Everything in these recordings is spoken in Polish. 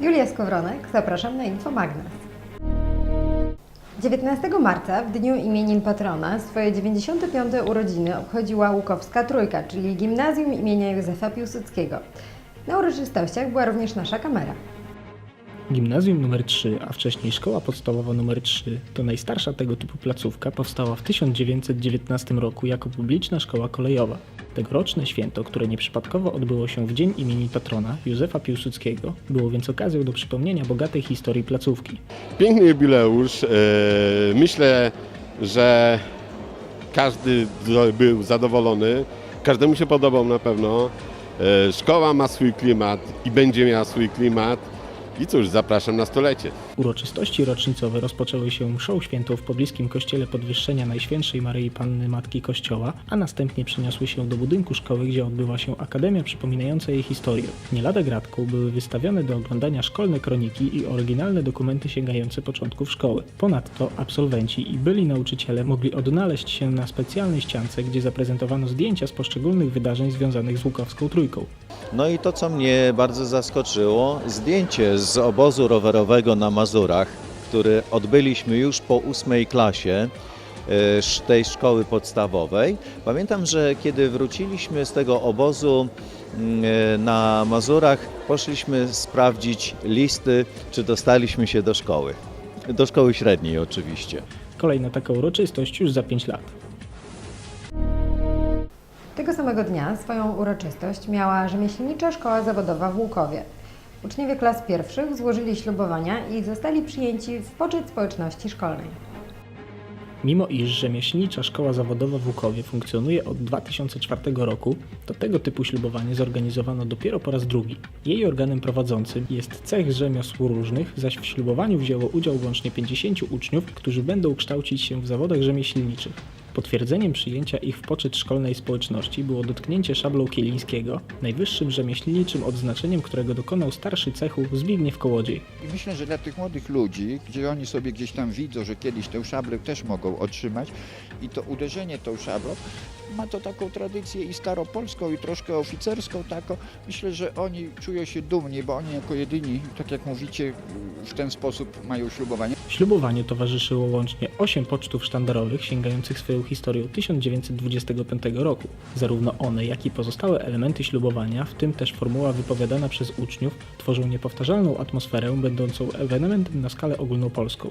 Julia Skowronek, zapraszam na Infomagnes. 19 marca, w dniu imienin patrona, swoje 95. urodziny obchodziła Łukowska Trójka, czyli Gimnazjum imienia Józefa Piłsudskiego. Na uroczystościach była również nasza kamera. Gimnazjum nr 3, a wcześniej Szkoła Podstawowa nr 3, to najstarsza tego typu placówka, powstała w 1919 roku jako publiczna szkoła kolejowa. Tegoroczne święto, które nieprzypadkowo odbyło się w dzień imieni patrona Józefa Piłsudskiego, było więc okazją do przypomnienia bogatej historii placówki. Piękny jubileusz. e, Myślę, że każdy był zadowolony. Każdemu się podobał na pewno. E, Szkoła ma swój klimat i będzie miała swój klimat. I cóż, zapraszam na stolecie. Uroczystości rocznicowe rozpoczęły się mszą świętą w pobliskim kościele Podwyższenia Najświętszej Maryi Panny Matki Kościoła, a następnie przeniosły się do budynku szkoły, gdzie odbywa się akademia przypominająca jej historię. Nie lada gratką były wystawione do oglądania szkolne kroniki i oryginalne dokumenty sięgające początków szkoły. Ponadto absolwenci i byli nauczyciele mogli odnaleźć się na specjalnej ściance, gdzie zaprezentowano zdjęcia z poszczególnych wydarzeń związanych z Łukowską Trójką. No i to, co mnie bardzo zaskoczyło, zdjęcie z obozu rowerowego na Mazurach, który odbyliśmy już po ósmej klasie e, tej szkoły podstawowej. Pamiętam, że kiedy wróciliśmy z tego obozu mm, e, na Mazurach, poszliśmy sprawdzić listy, czy dostaliśmy się do szkoły. Do szkoły średniej oczywiście. Kolejna taka uroczystość już za 5 lat. Tego samego dnia swoją uroczystość miała Rzemieślnicza Szkoła Zawodowa w Łukowie. Uczniowie klas pierwszych złożyli ślubowania i zostali przyjęci w poczet społeczności szkolnej. Mimo iż rzemieślnicza szkoła zawodowa w Łukowie funkcjonuje od 2004 roku, to tego typu ślubowanie zorganizowano dopiero po raz drugi. Jej organem prowadzącym jest cech rzemiosł różnych, zaś w ślubowaniu wzięło udział łącznie 50 uczniów, którzy będą kształcić się w zawodach rzemieślniczych. Potwierdzeniem przyjęcia ich w poczet szkolnej społeczności było dotknięcie szablą Kielińskiego, najwyższym rzemieślniczym odznaczeniem, którego dokonał starszy cechu Zbigniew Kołodziej. I myślę, że dla tych młodych ludzi, gdzie oni sobie gdzieś tam widzą, że kiedyś tę szablę też mogą otrzymać i to uderzenie tą szablą, ma to taką tradycję i staropolską i troszkę oficerską taką. Myślę, że oni czują się dumni, bo oni jako jedyni, tak jak mówicie, w ten sposób mają ślubowanie. Ślubowaniu towarzyszyło łącznie 8 pocztów sztandarowych sięgających swoją historią 1925 roku. Zarówno one, jak i pozostałe elementy ślubowania, w tym też formuła wypowiadana przez uczniów, tworzą niepowtarzalną atmosferę będącą ewenementem na skalę ogólnopolską.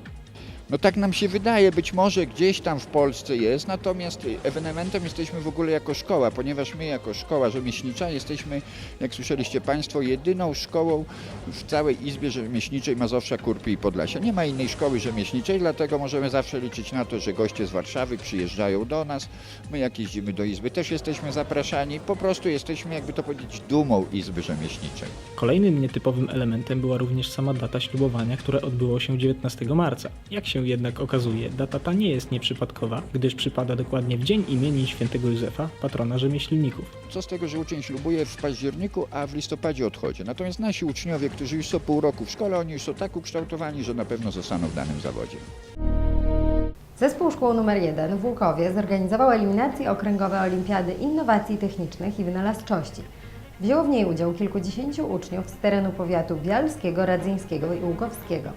No tak nam się wydaje, być może gdzieś tam w Polsce jest, natomiast ewenementem jesteśmy w ogóle jako szkoła, ponieważ my jako szkoła rzemieślnicza jesteśmy, jak słyszeliście Państwo, jedyną szkołą w całej Izbie Rzemieślniczej Mazowsza, Kurpii i Podlasia. Nie ma innej szkoły rzemieślniczej, dlatego możemy zawsze liczyć na to, że goście z Warszawy przyjeżdżają do nas. My jak jeździmy do Izby też jesteśmy zapraszani. Po prostu jesteśmy, jakby to powiedzieć, dumą Izby Rzemieślniczej. Kolejnym nietypowym elementem była również sama data ślubowania, które odbyło się 19 marca. Jak się jednak okazuje, data ta nie jest nieprzypadkowa, gdyż przypada dokładnie w dzień imienin świętego Józefa, patrona rzemieślników. Co z tego, że uczeń ślubuje w październiku, a w listopadzie odchodzi. Natomiast nasi uczniowie, którzy już są pół roku w szkole, oni już są tak ukształtowani, że na pewno zostaną w danym zawodzie. Zespół Szkół nr 1 w Łukowie zorganizował eliminacje okręgowe Olimpiady Innowacji Technicznych i Wynalazczości. Wzięło w niej udział kilkudziesięciu uczniów z terenu powiatu bialskiego, radzyńskiego i łukowskiego.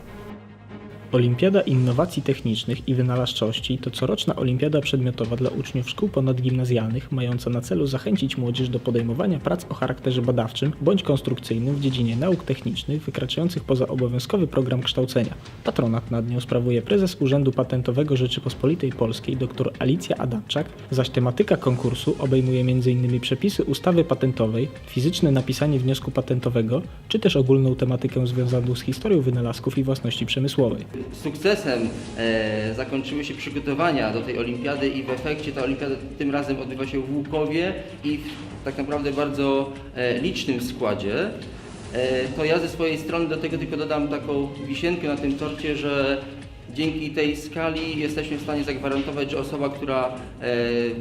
Olimpiada Innowacji Technicznych i Wynalazczości to coroczna olimpiada przedmiotowa dla uczniów szkół ponadgimnazjalnych, mająca na celu zachęcić młodzież do podejmowania prac o charakterze badawczym bądź konstrukcyjnym w dziedzinie nauk technicznych wykraczających poza obowiązkowy program kształcenia. Patronat nad nią sprawuje prezes Urzędu Patentowego Rzeczypospolitej Polskiej dr Alicja Adamczak, zaś tematyka konkursu obejmuje m.in. przepisy ustawy patentowej, fizyczne napisanie wniosku patentowego, czy też ogólną tematykę związaną z historią wynalazków i własności przemysłowej. Sukcesem e, zakończyły się przygotowania do tej olimpiady i w efekcie ta olimpiada tym razem odbywa się w Łukowie i w tak naprawdę bardzo e, licznym składzie. E, to ja ze swojej strony do tego tylko dodam taką wisienkę na tym torcie, że dzięki tej skali jesteśmy w stanie zagwarantować, że osoba, która e,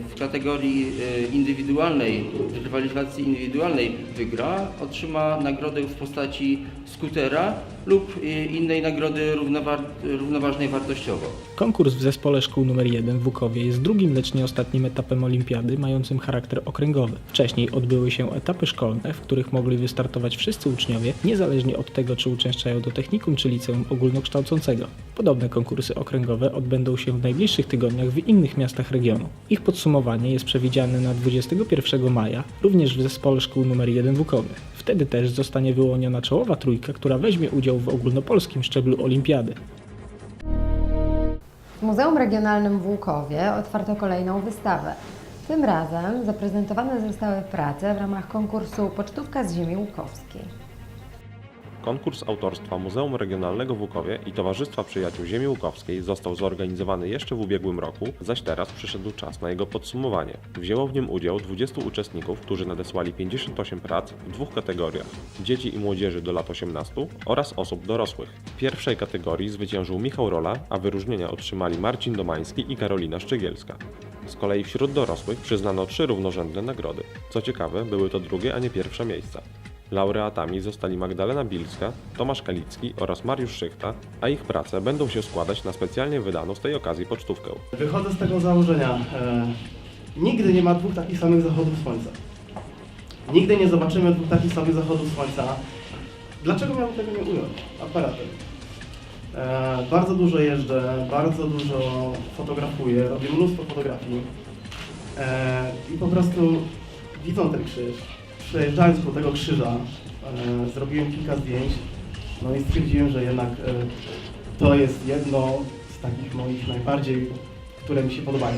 w kategorii e, indywidualnej, rywalizacji indywidualnej wygra, otrzyma nagrodę w postaci skutera lub y, innej nagrody równowar- równoważnej wartościowo. Konkurs w zespole szkół nr 1 w Łukowie jest drugim, lecz nie ostatnim etapem olimpiady mającym charakter okręgowy. Wcześniej odbyły się etapy szkolne, w których mogli wystartować wszyscy uczniowie, niezależnie od tego, czy uczęszczają do technikum czy liceum ogólnokształcącego. Podobne konkursy okręgowe odbędą się w najbliższych tygodniach w innych miastach regionu. Ich podsumowanie jest przewidziane na 21 maja, również w zespole szkół nr 1 w Łukowie. Wtedy też zostanie wyłoniona czołowa trójka, która weźmie udział w ogólnopolskim szczeblu olimpiady. W Muzeum Regionalnym w Łukowie otwarto kolejną wystawę. Tym razem zaprezentowane zostały prace w ramach konkursu Pocztówka z ziemi łukowskiej. Konkurs autorstwa Muzeum Regionalnego w Łukowie i Towarzystwa Przyjaciół Ziemi Łukowskiej został zorganizowany jeszcze w ubiegłym roku, zaś teraz przyszedł czas na jego podsumowanie. Wzięło w nim udział 20 uczestników, którzy nadesłali 58 prac w dwóch kategoriach: dzieci i młodzieży do lat 18 oraz osób dorosłych. W pierwszej kategorii zwyciężył Michał Rola, a wyróżnienia otrzymali Marcin Domański i Karolina Szczygielska. Z kolei wśród dorosłych przyznano trzy równorzędne nagrody. Co ciekawe, były to drugie, a nie pierwsze miejsca. Laureatami zostali Magdalena Bilska, Tomasz Kalicki oraz Mariusz Szychta, a ich prace będą się składać na specjalnie wydaną z tej okazji pocztówkę. Wychodzę z tego założenia. E, nigdy nie ma dwóch takich samych zachodów słońca. Nigdy nie zobaczymy dwóch takich samych zachodów słońca. Dlaczego miałbym tego nie ująć? Aparatem. E, bardzo dużo jeżdżę, bardzo dużo fotografuję, robię mnóstwo fotografii. E, I po prostu widząc ten krzyż, przejeżdżając po tego krzyża, e, zrobiłem kilka zdjęć. No i stwierdziłem, że jednak e, to jest jedno z takich moich najbardziej, które mi się podobają.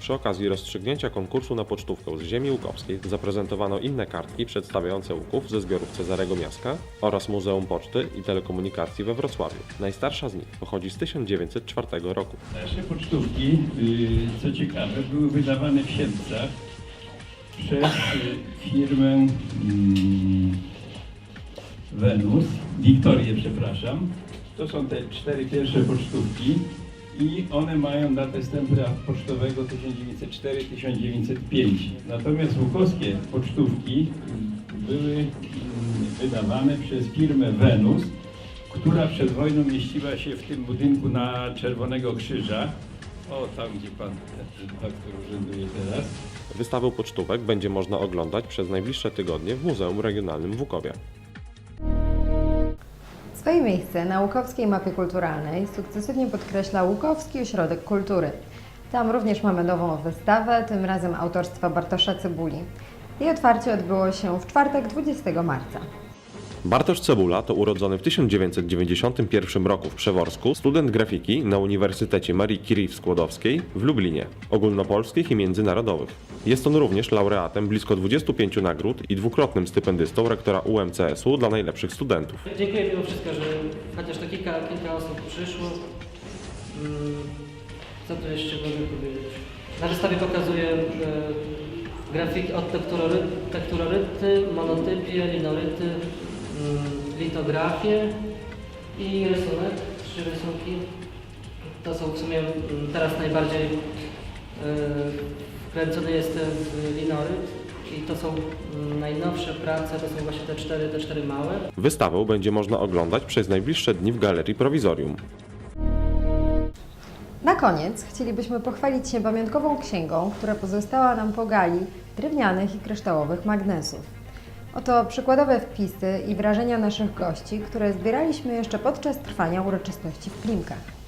Przy okazji rozstrzygnięcia konkursu na pocztówkę z ziemi łukowskiej zaprezentowano inne kartki przedstawiające Łuków ze zbiorów Cezarego Miaska oraz Muzeum Poczty i Telekomunikacji we Wrocławiu. Najstarsza z nich pochodzi z 1904 roku. Nasze pocztówki, y, co ciekawe, były wydawane w Siedlcach przez y, firmę mm, Venus, Wiktorię przepraszam. To są te cztery pierwsze pocztówki i one mają datę stempla pocztowego 1904-1905. Natomiast łukowskie pocztówki były mm, wydawane przez firmę Venus, która przed wojną mieściła się w tym budynku na Czerwonego Krzyża. O, tam gdzie pan doktor urzęduje teraz. Wystawę pocztówek będzie można oglądać przez najbliższe tygodnie w Muzeum Regionalnym w Łukowie. Swoje miejsce na Łukowskiej Mapie Kulturalnej sukcesywnie podkreśla Łukowski Ośrodek Kultury. Tam również mamy nową wystawę, tym razem autorstwa Bartosza Cybuli. Jej otwarcie odbyło się w czwartek 20 marca. Bartosz Cebula to urodzony w 1991 roku w Przeworsku student grafiki na Uniwersytecie Marii Curie w Skłodowskiej w Lublinie, ogólnopolskich i międzynarodowych. Jest on również laureatem blisko 25 nagród i dwukrotnym stypendystą rektora UMCS-u dla najlepszych studentów. Dziękuję mimo wszystko, że chociaż to kilka, kilka osób przyszło. Mm, Co tu jeszcze mogę powiedzieć? Na wystawie pokazuję e, grafiki od tekturory, tekturoryty, monotypie, linoryty, mm, litografie i rysunek, trzy rysunki. To są w sumie mm, teraz najbardziej e, wkręcony jestem w linoryt i to są mm, najnowsze prace, to są właśnie te cztery, te cztery małe. Wystawę będzie można oglądać przez najbliższe dni w Galerii Prowizorium. Na koniec chcielibyśmy pochwalić się pamiątkową księgą, która pozostała nam po gali drewnianych i kryształowych magnesów. Oto przykładowe wpisy i wrażenia naszych gości, które zbieraliśmy jeszcze podczas trwania uroczystości w Klimkach.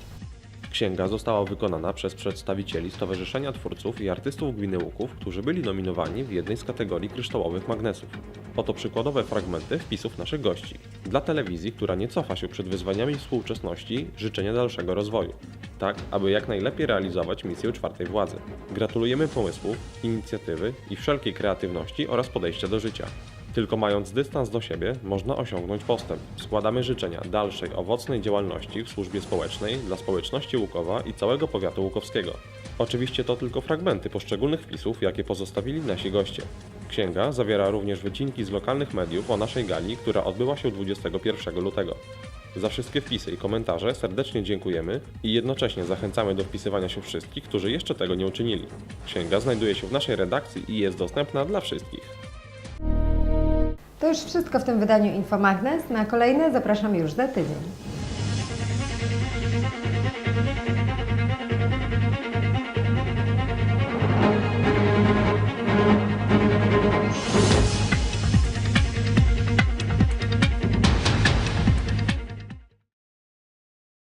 Księga została wykonana przez przedstawicieli Stowarzyszenia Twórców i Artystów Gminy Łuków, którzy byli nominowani w jednej z kategorii kryształowych magnesów. Oto przykładowe fragmenty wpisów naszych gości. Dla telewizji, która nie cofa się przed wyzwaniami współczesności, życzenia dalszego rozwoju. Tak, aby jak najlepiej realizować misję czwartej władzy. Gratulujemy pomysłów, inicjatywy i wszelkiej kreatywności oraz podejścia do życia. Tylko mając dystans do siebie, można osiągnąć postęp. Składamy życzenia dalszej owocnej działalności w służbie społecznej dla społeczności Łukowa i całego powiatu łukowskiego. Oczywiście to tylko fragmenty poszczególnych wpisów, jakie pozostawili nasi goście. Księga zawiera również wycinki z lokalnych mediów o naszej gali, która odbyła się 21 lutego. Za wszystkie wpisy i komentarze serdecznie dziękujemy i jednocześnie zachęcamy do wpisywania się wszystkich, którzy jeszcze tego nie uczynili. Księga znajduje się w naszej redakcji i jest dostępna dla wszystkich. To już wszystko w tym wydaniu Infomagnes. Na kolejne zapraszam już za tydzień.